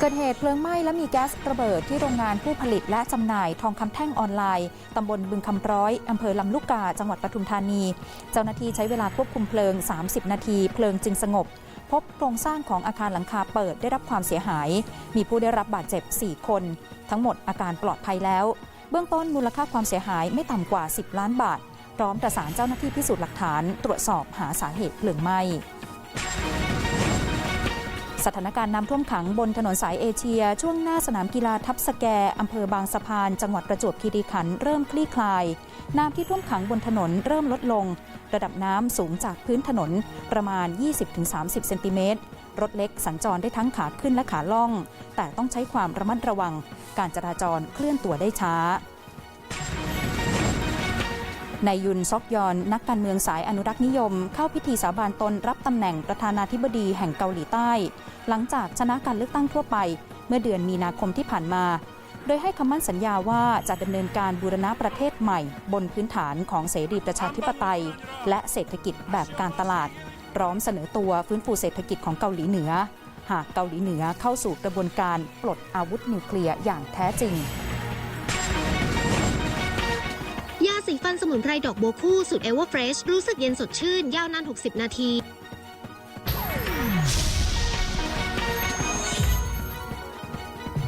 เกิดเหตุเพลิงไหม้และมีแก๊สระเบิดที่โรงงานผู้ผลิตและจำหน่ายทองคำแท่งออนไลน์ ตำบลบึงคำร้อยอำเภอลำลูกกา จังหวัดปทุมธานี เจ้าหน้าที่ใช้เวลาควบคุมเพลิง 30 นาที เพลิงจึงสงบ พบโครงสร้างของอาคารหลังคาเปิดได้รับความเสียหาย มีผู้ได้รับบาดเจ็บ 4 คน ทั้งหมดอาการปลอดภัยแล้ว เบื้องต้นมูลค่าความเสียหายไม่ต่ำกว่า 10 ล้านบาท พร้อมประสานเจ้าหน้าที่พิสูจน์หลักฐาน ตรวจสอบหาสาเหตุเพลิงไหม้ สถานการณ์น้ำท่วมขังบนถนนสายเอเชีย ช่วงหน้าสนามกีฬาทับสแกอำเภอบางสะพาน จังหวัดประจวบคีรีขันธ์เริ่มคลี่คลาย น้ำที่ท่วมขังบนถนนเริ่มลดลง ระดับน้ำสูงจากพื้นถนนประมาณ 20-30 เซนติเมตร รถเล็กสัญจรได้ทั้งขาขึ้นและขาล่อง แต่ต้องใช้ความระมัดระวัง การจราจรเคลื่อนตัวได้ช้า นายยุนซอกยอน นักการเมืองสายอนุรักษ์นิยม เข้าพิธีสาบานตนรับตำแหน่งประธานาธิบดีแห่งเกาหลีใต้ หลังจากชนะการเลือกตั้งทั่วไป เมื่อเดือนมีนาคมที่ผ่านมา โดยให้คำมั่นสัญญาว่าจะดำเนินการบูรณะประเทศใหม่ บนพื้นฐานของเสรีประชาธิปไตย และเศรษฐกิจแบบการตลาด พร้อมเสนอตัวฟื้นฟูเศรษฐกิจของเกาหลีเหนือ หากเกาหลีเหนือเข้าสู่กระบวนการปลดอาวุธนิวเคลียร์อย่างแท้จริง สมุนไพรดอกโบัวคู่สูตรเอเวอร์เฟรชรู้สึกเย็นสดชื่น ยาวนาน 60 นาที